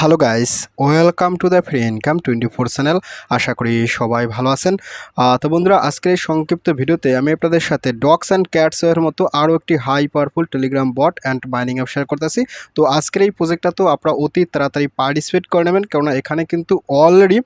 Hello guys welcome to the free income twenty four channel আশা করি সবাই ভালো আছেন। তো বন্ধুরা, আজকের এই সংক্ষিপ্ত ভিডিওতে আমি আপনাদের সাথে ডগস অ্যান্ড ক্যাটস এর মতো আরও একটি high powerful telegram bot and brining app share করতেছি। তো আজকের এই প্রজেক্টটা তো আপনারা অতি তাড়াতাড়ি পার্টিসিপেট করে নেবেন, কেননা এখানে কিন্তু অলরেডি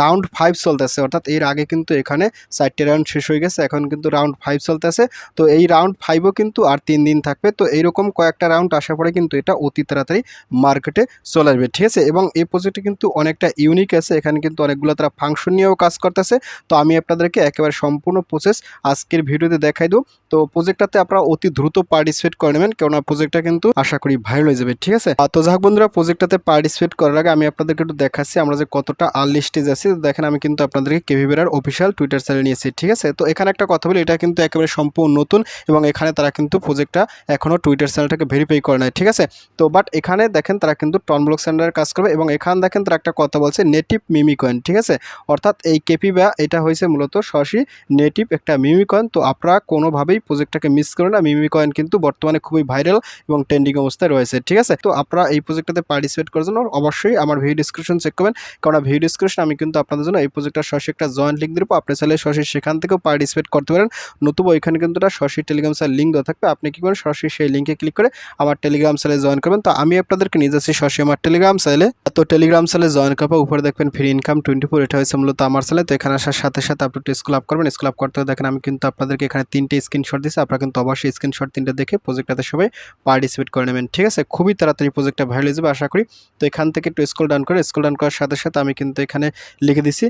রাউন্ড ফাইভ চলতেছে। অর্থাৎ এর আগে কিন্তু এখানে চারটে রাউন্ড শেষ হয়ে গেছে, এখন কিন্তু রাউন্ড ফাইভ চলতেছে। তো এই রাউন্ড ফাইভও কিন্তু আর তিন দিন থাকবে। তো এইরকম কয়েকটা রাউন্ড আসার পরে কিন্তু এটা অতি তাড়াতাড়ি মার্কেটে চলে আসবে। ঠিক আছে এবং এই প্রজেক্টে কিন্তু অনেকটা ইউনিক আছে। এখানে কিন্তু অনেকগুলো তারা ফাংশন নিয়েও কাজ করতেছে। তো আমি আপনাদেরকে একেবারে সম্পূর্ণ প্রসেস আজকের ভিডিওতে দেখাই দেবো। তো প্রজেক্টটাতে আপনারা অতি দ্রুত পার্টিসিপেট করে নেবেন, কেননা প্রজেক্টটা কিন্তু আশা করি ভাইরাল হয়ে যাবে, ঠিক আছে? তো যাক বন্ধুরা প্রজেক্টটাতে পার্টিসিপেট করার আগে আমি আপনাদেরকে একটু দেখাচ্ছি, আমরা যে কতটা আর্লি স্টেজ আছি। তো দেখেন, আমি কিন্তু আপনাদেরকে কেভি বেরার অফিসিয়াল টুইটার চ্যানেল নিয়েছি ঠিক আছে? তো এখানে একটা কথা বলি, এটা কিন্তু একেবারে সম্পূর্ণ নতুন এবং এখানে তারা কিন্তু প্রজেক্টটা এখনও টুইটার চ্যানেলটাকে ভেরিফাই করে নাই, ঠিক আছে? তো বাট এখানে দেখেন, তারা কিন্তু টন ব্লক সেন্টারের কাজ করবে এবং এখানে দেখেন তারা একটা কথা বলছে নেটিভ মিমি কয়েন ঠিক আছে? অর্থাৎ এই কেপি বা এটা হয়েছে মূলত সরাসরি নেটিভ একটা মিমি কয়েন তো আপনারা কোনোভাবেই প্রজেক্টটাকে মিস করেন না। মিমি কয়েন কিন্তু বর্তমানে খুবই ভাইরাল এবং ট্রেন্ডিং অবস্থায় রয়েছে, ঠিক আছে? তো আপনারা এই প্রজেক্টটাতে পার্টিসিপেট করার জন্য অবশ্যই আমার ভিডিও ডিসক্রিপশন চেক করবেন। কারণ ভিডিও ডিসক্রিপশন আমি কিন্তু আপনাদের জন্য এই প্রজেক্টটা সরাসরি একটা জয়েন্ট লিঙ্ক দেবো। আপনি চাইলে সরাসরি সেখান থেকেও পার্টিসিপেট করতে পারেন। নতুবা ওইখানে কিন্তু একটা সরাসরি টেলিগ্রাম স্যার লিঙ্ক দেওয়া থাকবে। আপনি কি করেন সরাসরি সেই লিঙ্কে ক্লিক করে আমার টেলিগ্রাম চ্যানেলে জয়েন করবেন। তো আমি আপনাদেরকে নিয়ে যাচ্ছি সরাসরি আমার টেলিগ্রাম চ্যানেলে তো টেলিগ্রাম চ্যানেলে জয়েন করার উপরে দেখবেন ফ্রি ইনকাম টোয়েন্টি ফোর এটা হয়েছে মূলত আমার চ্যানেলে তো এখানে আসার সাথে সাথে আপনি একটু স্কুল আপ করবেন। স্কুল আপ করতে দেখেন আমি কিন্তু আপনাদেরকে এখানে তিনটে স্ক্রিনশট দিচ্ছি আপনারা কিন্তু অবশ্যই স্ক্রিনশট তিনটে দেখে প্রজেক্টটাতে সবাই পার্টিসিপেট করে নেবেন। ঠিক আছে? খুবই তাড়াতাড়ি প্রজেক্টটা ভাইরাল যাবে, আশা করি। তো এখান থেকে একটু স্কুল ডান করে স্কুল ডান করার সাথে সাথে আমি কিন্তু এখানে লিখে দিছি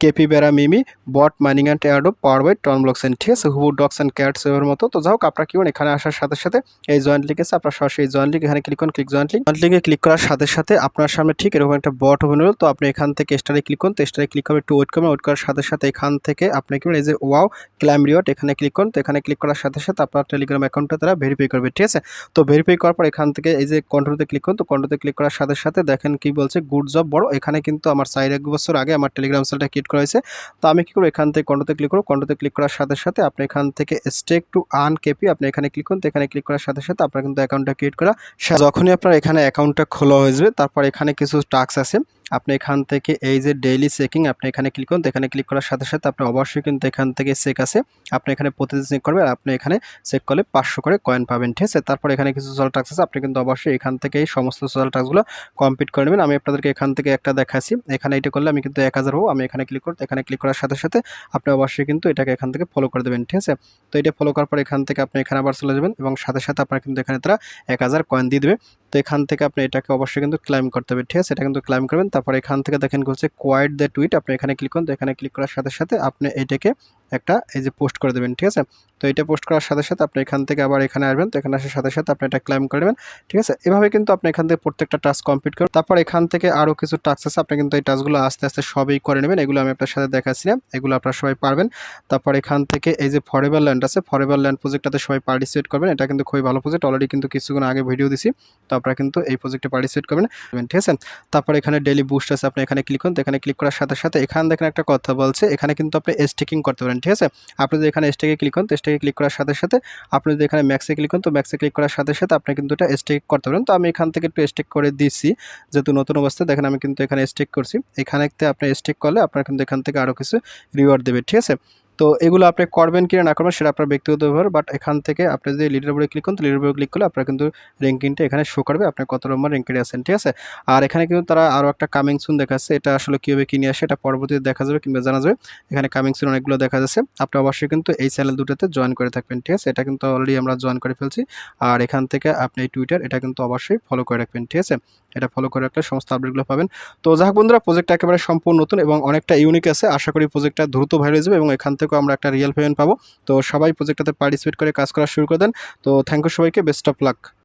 কেপি বেড়া মিমি, বট মাইনিং অ্যান্ড অ্যাডো পাওয়ার বাই টন ব্লকসেন ঠিক আছে? হুবু ডক্স অ্যান্ড ক্যাটস এর মতো। তো যাই হোক, আপনারা কি করেন এখানে আসার সাথে সাথে এই জয়েন্ট লিঙ্ক আছে? আপনার সরাসরি জয়েন্ট লিঙ্ক এখানে ক্লিক করুন ক্লিক জয়েন্ট লিঙ্ক জয়েন্ট লিঙ্কে ক্লিক করার সাথে সাথে আপনার সামনে ঠিক এরকম একটা বট ওপেন হলো। তো আপনি এখান থেকে স্টারে ক্লিক করুন। তো স্টারে ক্লিক করে একটু ওয়েট করবেন। ওয়েট করার সাথে সাথে এখান থেকে আপনি কি এই যে ওয়াও ক্লাইম রিওয়ার্ড এখানে ক্লিক করুন। তো এখানে ক্লিক করার সাথে সাথে আপনার টেলিগ্রাম অ্যাকাউন্টটা তারা ভেরিফাই করবে, ঠিক আছে? তো ভেরিফাই করার পর এখান থেকে এই যে কন্ট্রোতে ক্লিক করুন। তো কন্ট্রোতে ক্লিক করার সাথে সাথে দেখেন কি বলছে গুড জব বড়। এখানে কিন্তু আমার চার এক বছর আগে আমার টেলিগ্রাম চ্যানেলটা ক্রিয়েট করা হয়েছে। তো আমি কি করব? এখান থেকে কন্ডোতে ক্লিক করব। কন্ডোতে ক্লিক করার সাথে সাথে আপনি এখান থেকে স্টেক টু আন কেপি আপনি এখানে ক্লিক করুন। তো এখানে ক্লিক করার সাথে সাথে আপনার কিন্তু অ্যাকাউন্টটা ক্রিয়েট করা। যখনই আপনার এখানে অ্যাকাউন্টটা খোলা হয়ে যাবে, তারপর এখানে কিছু টাস্ক আছে। আপনি এখান থেকে এই যে ডেইলি চেকিং আপনি এখানে ক্লিক করুন। এখানে ক্লিক করার সাথে সাথে আপনি অবশ্যই কিন্তু এখান থেকে চেক আছে। আপনি এখানে প্রতিদিন চেক করবেন আপনি এখানে চেক করলে পাঁচশো করে কয়েন পাবেন, ঠিক আছে? তারপর এখানে কিছু সোশ্যাল টাস্ক আছে। আপনি কিন্তু অবশ্যই এখান থেকে এই সমস্ত সোশ্যাল টাস্কগুলো কমপ্লিট করে নেবেন। আমি আপনাদেরকে এখান থেকে একটা দেখাচ্ছি। এখানে এটা করলে আমি কিন্তু এক হাজার হব। আমি এখানে ক্লিক করতে এখানে ক্লিক করার সাথে সাথে আপনি অবশ্যই কিন্তু এটাকে এখান থেকে ফলো করে দেবেন, ঠিক আছে? তো এটা ফলো করার পর এখান থেকে আপনি এখানে আবার চলে যাবেন এবং সাথে সাথে আপনার কিন্তু এখানে তারা এক হাজার কয়েন দিয়ে দেবে। তো এখান থেকে আপনি এটাকে অবশ্যই কিন্তু ক্লাইম করতে হবে, ঠিক আছে? এটা কিন্তু ক্লাইম করবেন। তারপর এখান থেকে দেখেন হচ্ছে কোয়াইট দ্য টুইট আপনি এখানে ক্লিক করুন। তো এখানে ক্লিক করার সাথে সাথে আপনি এটাকে একটা এই যে পোস্ট করে দেবেন, ঠিক আছে? তো এটা পোস্ট করার সাথে সাথে আপনি এখান থেকে আবার এখানে আসবেন। তো এখানে আসার সাথে সাথে আপনি এটা ক্লাইম করে নেবেন, ঠিক আছে? এভাবে কিন্তু আপনি এখান থেকে প্রত্যেকটা টাস্ক কমপ্লিট করুন। তারপর এখান থেকে আরও কিছু টাস্ক আছে, আপনি কিন্তু এই টাস্কগুলো আস্তে আস্তে সবই করে নেবেন। এগুলো আমি আপনার সাথে দেখাচ্ছি না। এগুলো আপনারা সবাই পারবেন। তারপর এখান থেকে এই যে ফরেভার ল্যান্ড আছে ফরেভার ল্যান্ড প্রজেক্টটাতে সবাই পার্টিসিপেট করবেন। এটা কিন্তু খুবই ভালো প্রজেক্ট অলরেডি কিন্তু কিছুক্ষণ আগে ভিডিও দিছি। তো আপনারা কিন্তু এই প্রজেক্টে পার্টিসিপেট করবেন। ঠিক আছে? তারপর এখানে ডেলি বুস্ট আছে, আপনি এখানে ক্লিক করুন, তো এখানে ক্লিক করার সাথে সাথে এখানে দেখেন একটা কথা বলছে, এখানে কিন্তু আপনি স্টেকিং করতে পারেন, ঠিক আছে? আপনি যদি এখানে স্টেকে ক্লিক করুন, তো স্টেকে ক্লিক করার সাথে সাথে আপনি যদি এখানে ম্যাক্সে ক্লিক করুন, তো ম্যাক্সে ক্লিক করার সাথে সাথে আপনি কিন্তু এটা স্টেক করতে পারেন। তো আমি এখান থেকে একটু স্টেক করে দিচ্ছি যেহেতু নতুন অবস্থায়, দেখেন আমি কিন্তু এখানে স্টেক করছি। এখানে আপনি স্টেক করলে আপনার কিন্তু এখান থেকে আরও কিছু রিওয়ার্ড দেবে, ঠিক আছে? তো এগুলো আপনি করবেন কি না করবেন সেটা আপনার ব্যক্তিগত ব্যাপার বাট এখান থেকে আপনি যদি লিডার বোর্ডে ক্লিক করুন, তো লিডার বোর্ডে ক্লিক করলে আপনার কিন্তু র্যাঙ্কিংটা এখানে শো করবে, আপনি কত নম্বর র্যাঙ্কিংয়ে আছেন, ঠিক আছে? আর এখানে কিন্তু তারা আরও একটা কামিং সুন দেখাচ্ছে, এটা আসলে কীভাবে কিনে আসে এটা পরবর্তীতে দেখা যাবে কিংবা জানা যাবে। এখানে কামিং সুন অনেকগুলো দেখা যাচ্ছে, আপনি অবশ্যই কিন্তু এই চ্যানেল দুটোতে জয়েন করে থাকবেন, ঠিক আছে? এটা কিন্তু অলরেডি আমরা জয়েন করে ফেলছি, আর এখান থেকে আপনি টুইটার এটা কিন্তু অবশ্যই ফলো করে রাখবেন, ঠিক আছে? এটা ফলো করে রাখলে সমস্ত আপডেটগুলো পাবেন। তো যাক বন্ধুরা প্রজেক্টটা একেবারে সম্পূর্ণ নতুন এবং অনেকটা ইউনিক আছে। আশা করি প্রজেক্টটা দ্রুত ভাইরাল যাবে এবং এখান থেকেও আমরা একটা রিয়েল পেমেন্ট পাবো। তো সবাই প্রজেক্টটাতে পার্টিসিপেট করে কাজ করা শুরু করে দেন। তো থ্যাংক ইউ সবাইকে বেস্ট অফ লাক